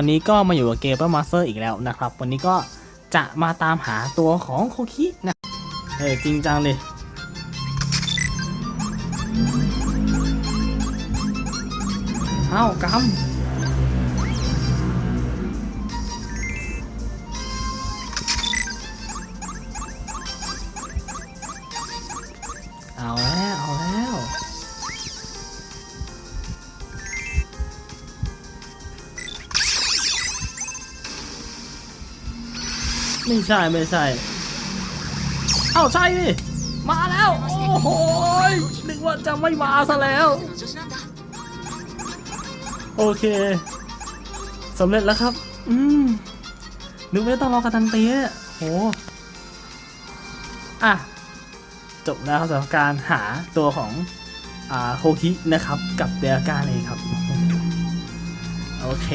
วันนี้ก็มาอยู่กับเกมเปอร์มาสเตอร์อีกแล้วนะครับ วันนี้ก็จะมาตามหาตัวของโคคินะ เออจริงจังเลย เอ้ากำ ไม่ใช่ไม่ใช่ เอ้าใช่ดิมาแล้ว โอ้โหนึกว่าจะไม่มาซะแล้ว โอเคสำเร็จแล้วครับ อืมนึกว่าต้องรอกระตันตีโอ้โหอะ จบแล้วสำหรับการหาตัวของอ่าโคคินะครับ กับเดลกาเลยครับ โอเค